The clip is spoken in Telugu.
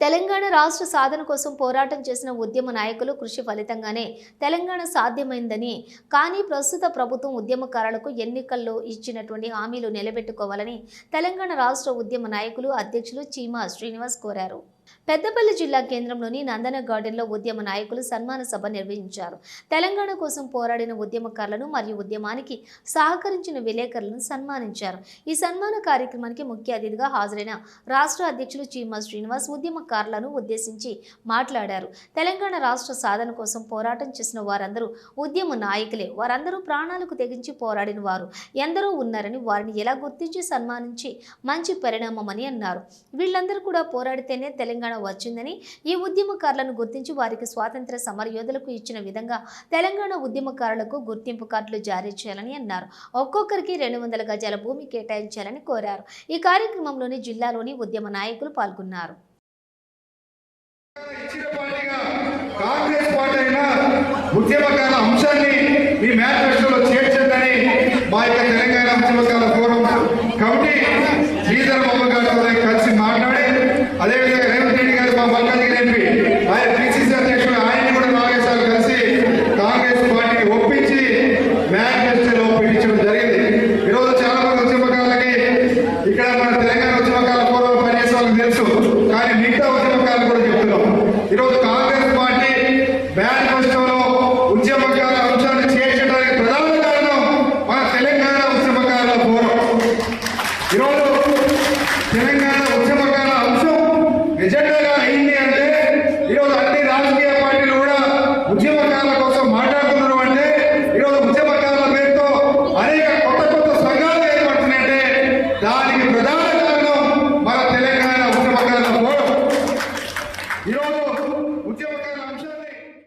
తెలంగాణ రాష్ట్ర సాధన కోసం పోరాటం చేసిన ఉద్యమ నాయకులు కృషి ఫలితంగానే తెలంగాణ సాధ్యమైందని కానీ ప్రస్తుత ప్రభుత్వం ఉద్యమకారులకు ఎన్నికల్లో ఇచ్చినటువంటి హామీలు నిలబెట్టుకోవాలని తెలంగాణ రాష్ట్ర ఉద్యమ నాయకులు అధ్యక్షులు చీమా శ్రీనివాస్ కోరారు. పెద్దపల్లి జిల్లా కేంద్రంలోని నందన గార్డెన్లో ఉద్యమ నాయకులు సన్మాన సభ నిర్వహించారు. తెలంగాణ కోసం పోరాడిన ఉద్యమకారులను మరియు ఉద్యమానికి సహకరించిన విలేకరులను సన్మానించారు. ఈ సన్మాన కార్యక్రమానికి ముఖ్య అతిథిగా హాజరైన రాష్ట్ర అధ్యక్షులు చీమా శ్రీనివాస్ ఉద్యమకారులను ఉద్దేశించి మాట్లాడారు. తెలంగాణ రాష్ట్ర సాధన కోసం పోరాటం చేసిన వారందరూ ఉద్యమ నాయకులే. వారందరూ ప్రాణాలకు తెగించి పోరాడిన వారు ఎందరో ఉన్నారని వారిని ఎలా గుర్తించి సన్మానించి మంచి పరిణామమని అన్నారు. వీళ్ళందరూ కూడా పోరాడితేనే తెలంగాణ తెలంగాణ వచ్చిందని ఈ ఉద్యమకారులను గుర్తించి వారికి స్వాతంత్ర సమరయోధులకు ఇచ్చిన విధంగా తెలంగాణ ఉద్యమకారులకు గుర్తింపు కార్డులు జారీ చేయాలని అన్నారు. ఒక్కొక్కరికి రెండు వందల గజాల భూమి కేటాయించాలని కోరారు. ఈ కార్యక్రమంలోని జిల్లాలోని ఉద్యమ నాయకులు పాల్గొన్నారు. కాంగ్రెస్ పార్టీ ఉద్యమకాల అంశాన్ని మీ మేనిఫెస్టోలో మా యొక్క తెలంగాణ ఉద్యమకాల ఫోరం కమిటీ శ్రీధర్ బాబు గారితో కలిసి మాట్లాడి అదేవిధంగా ఈరోజు కాంగ్రెస్ పార్టీ మేనిఫెస్టోలో ఉద్యమకాల అంశాన్ని చేర్చడానికి ప్రధాన కారణం మన తెలంగాణ ఉద్యమకాల పోరం ఈరోజు తెలంగాణ ఉద్యమకాల అంశం ఎజెండాగా అయింది అంటే ఈరోజు అన్ని రాజకీయ పార్టీలు కూడా ఉద్యమకాల కోసం మాట్లాడుతున్నారు అంటే ఈరోజు ఉద్యమకాల పేరుతో అనేక కొత్త కొత్త సంఘాలు ఏర్పడుతున్నాయంటే దానికి